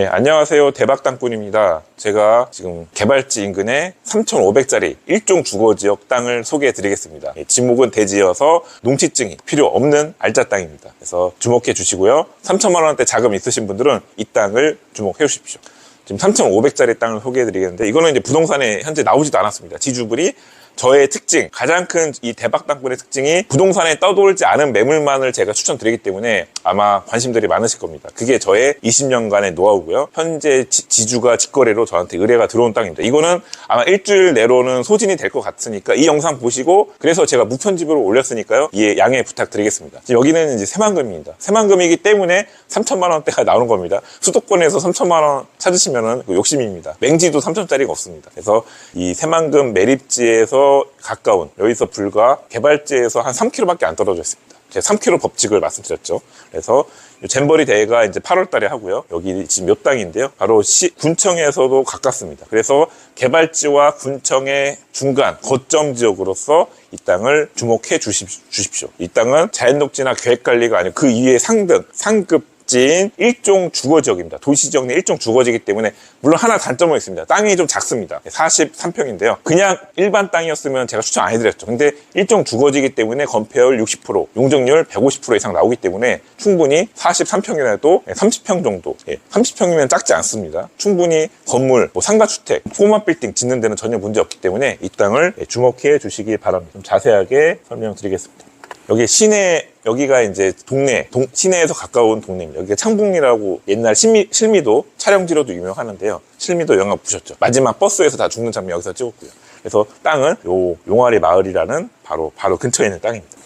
예, 안녕하세요. 대박땅꾼입니다. 제가 지금 개발지 인근에 3,500짜리 일종 주거지역 땅을 소개해 드리겠습니다. 예, 지목은 대지여서 농지증이 필요 없는 알짜 땅입니다. 그래서 주목해 주시고요. 3천만 원대 자금 있으신 분들은 이 땅을 주목해 주십시오. 지금 3,500짜리 땅을 소개해 드리겠는데 이거는 이제 부동산에 현재 나오지도 않았습니다. 지주분이 저의 특징, 가장 큰 이 대박 땅굴의 특징이 부동산에 떠돌지 않은 매물만을 제가 추천드리기 때문에 아마 관심들이 많으실 겁니다. 그게 저의 20년간의 노하우고요. 현재 지, 주가 직거래로 저한테 의뢰가 들어온 땅입니다. 이거는 아마 일주일 내로는 소진이 될 것 같으니까 이 영상 보시고 그래서 제가 무편집으로 올렸으니까요. 이해 양해 부탁드리겠습니다. 여기는 이제 새만금입니다. 새만금이기 때문에 3천만 원대가 나오는 겁니다. 수도권에서 3천만 원 찾으시면은 그 욕심입니다. 맹지도 3천짜리가 없습니다. 그래서 이 새만금 매립지에서 가까운 여기서 불과 개발지에서 한 3km밖에 안 떨어져 있습니다. 제가 3km 법칙을 말씀드렸죠. 그래서 이 잼버리 대회가 이제 8월 달에 하고요. 여기 지금 몇 땅인데요. 바로 시, 군청에서도 가깝습니다. 그래서 개발지와 군청의 중간 거점 지역으로서 이 땅을 주목해 주십, 주십시오. 이 땅은 자연 녹지나 계획 관리가 아니고 그 이외의 상등, 상급 진 일종 주거지역입니다. 도시지역 내 일종 주거지이기 때문에 물론 하나 단점은 있습니다. 땅이 좀 작습니다. 43평인데요. 그냥 일반 땅이었으면 제가 추천 안 해드렸죠. 근데 일종 주거지이기 때문에 건폐율 60%, 용적률 150% 이상 나오기 때문에 충분히 43평이라도 30평 정도, 30평이면 작지 않습니다. 충분히 건물, 뭐 상가주택, 포마 빌딩 짓는 데는 전혀 문제 없기 때문에 이 땅을 주목해 주시기 바랍니다. 좀 자세하게 설명드리겠습니다. 여기 시내 여기가 이제 동네 동- 시내에서 가까운 동네입니다. 여기가 창북리라고 옛날 실미, 실미도 촬영지로도 유명하는데요. 실미도 영화 보셨죠? 마지막 버스에서 다 죽는 장면 여기서 찍었고요. 그래서 땅은 요 용화리 마을이라는 바로 바로 근처에 있는 땅입니다.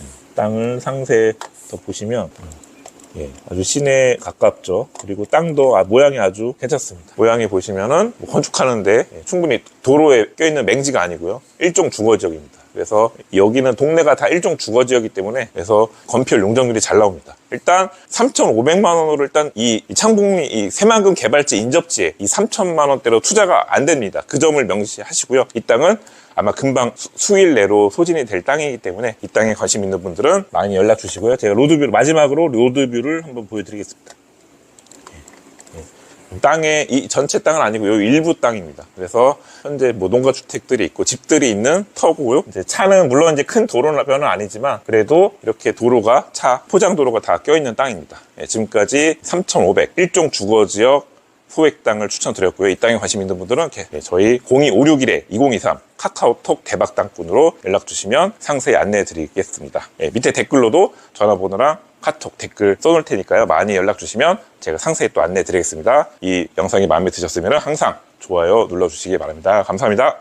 음, 땅을 상세 더 보시면 예, 아주 시내에 가깝죠. 그리고 땅도 아, 모양이 아주 괜찮습니다. 모양이 보시면은 뭐 건축하는데 예, 충분히 도로에 껴있는 맹지가 아니고요. 일종 주거 지역입니다. 그래서 여기는 동네가 다 일종 주거지역이기 때문에 그래서 건폐율 용적률이 잘 나옵니다. 일단 3,500만 원으로 일단 이 창북리 이 새만금 개발지 인접지에 이 3천만 원대로 투자가 안 됩니다. 그 점을 명시하시고요. 이 땅은 아마 금방 수- 수일 내로 소진이 될 땅이기 때문에 이 땅에 관심 있는 분들은 많이 연락 주시고요. 제가 로드뷰 마지막으로 로드뷰를 한번 보여드리겠습니다. 땅의 이 전체 땅은 아니고 요 일부 땅입니다. 그래서 현재 뭐 농가 주택들이 있고 집들이 있는 터고요. 이제 차는 물론 이제 큰 도로변은 아니지만 그래도 이렇게 도로가 차 포장 도로가 다 껴있는 땅입니다. 예, 지금까지 3,500 일종 주거 지역 소액 땅을 추천드렸고요. 이 땅에 관심 있는 분들은 예, 저희 02561에 2023 카카오톡 대박 땅꾼으로 연락 주시면 상세히 안내해 드리겠습니다. 예, 밑에 댓글로도 전화번호랑 카톡 댓글 써놓을 테니까요. 많이 연락 주시면 제가 상세히 또 안내해 드리겠습니다. 이 영상이 마음에 드셨으면 항상 좋아요 눌러주시기 바랍니다. 감사합니다.